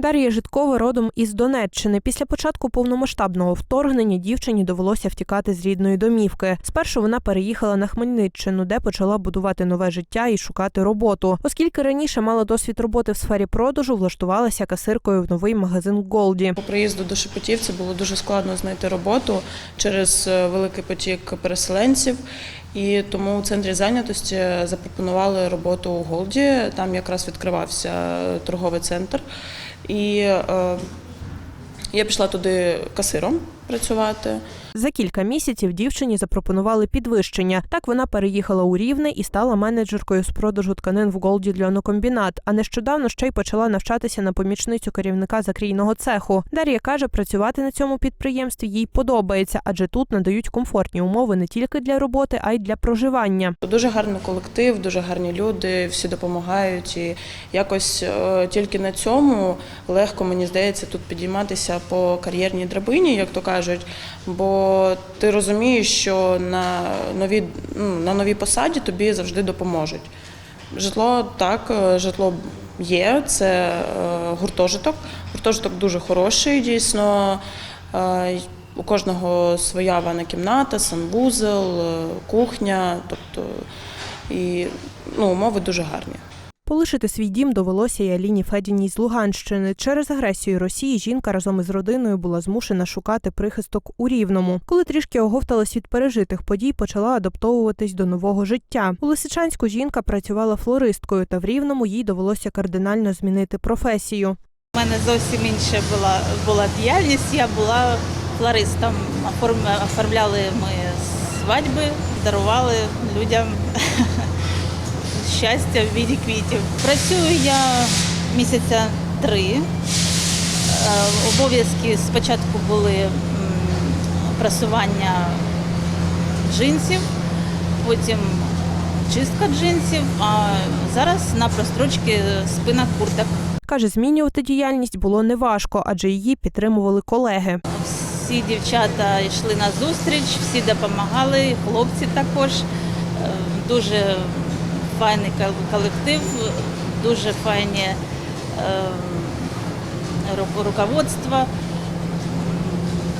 Дар'я Житкова родом із Донеччини. Після початку повномасштабного вторгнення дівчині довелося втікати з рідної домівки. Спершу вона переїхала на Хмельниччину, де почала будувати нове життя і шукати роботу. Оскільки раніше мала досвід роботи в сфері продажу, влаштувалася касиркою в новий магазин Голді. По приїзду до Шепетівця було дуже складно знайти роботу через е, великий потік переселенців. І тому у центрі зайнятості запропонували роботу у Голді. Там якраз відкривався е, торговий центр. І е, я пішла туди касиром працювати. За кілька місяців дівчині запропонували підвищення. Так вона переїхала у Рівне і стала менеджеркою з продажу тканин в Голді льонокомбінат. А нещодавно ще й почала навчатися на помічницю керівника закрійного цеху. Дар'я каже, працювати на цьому підприємстві їй подобається, адже тут надають комфортні умови не тільки для роботи, а й для проживання. Дуже гарний колектив, дуже гарні люди, всі допомагають. І якось е, тільки на цьому легко, мені здається, тут підійматися по кар'єрній драбині, як то кажуть. Бо ти розумієш, що на новій, ну, на новій посаді тобі завжди допоможуть. Житло так, е, житло є, це е, гуртожиток. Гуртожиток дуже хороший, дійсно. Е, У кожного своя ванна кімната, санвузел, кухня, тобто і ну, умови дуже гарні. Полишити свій дім довелося й Аліні Федіній з Луганщини. Через агресію Росії жінка разом із родиною була змушена шукати прихисток у Рівному. Коли трішки оговталась від пережитих подій, почала адаптовуватись до нового життя. У Лисичанську жінка працювала флористкою, та в Рівному їй довелося кардинально змінити професію. У мене зовсім інша була, була діяльність. Я була флористом. Оформ- Оформляли ми свадьби, дарували людям щастя в віді квітів. Працюю я місяця три. Е, Обов'язки спочатку були прасування джинсів, потім чистка джинсів, а зараз на прострочки спина курток. Каже, змінювати діяльність було неважко, адже її підтримували колеги. Всі дівчата йшли на зустріч, всі допомагали, хлопці також. Е, Дуже файний колектив, дуже файні е, руководство.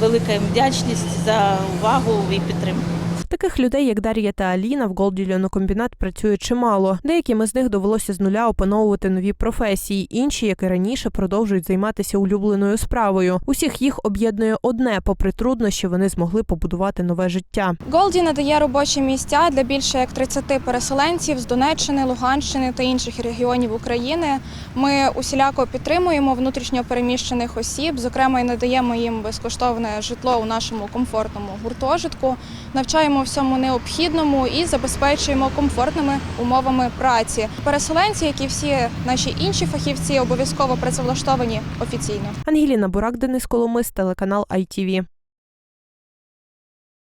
Велика їм вдячність за увагу і підтримку. Таких людей, як Дар'я та Аліна, в голдільонокомбінат працює чимало. Деяким із них довелося з нуля опановувати нові професії, інші, як і раніше, продовжують займатися улюбленою справою. Усіх їх об'єднує одне, попри труднощі, вони змогли побудувати нове життя. Голді надає робочі місця для більше як 30 переселенців з Донеччини, Луганщини та інших регіонів України. Ми усіляко підтримуємо внутрішньо переміщених осіб, зокрема, і надаємо їм безкоштовне житло у нашому комфортному гуртожитку, навчаємо всьому необхідному і забезпечуємо комфортними умовами праці. Переселенці, які всі наші інші фахівці, обов'язково працевлаштовані офіційно. Ангеліна Бурак, Денис Коломис, телеканал ITV.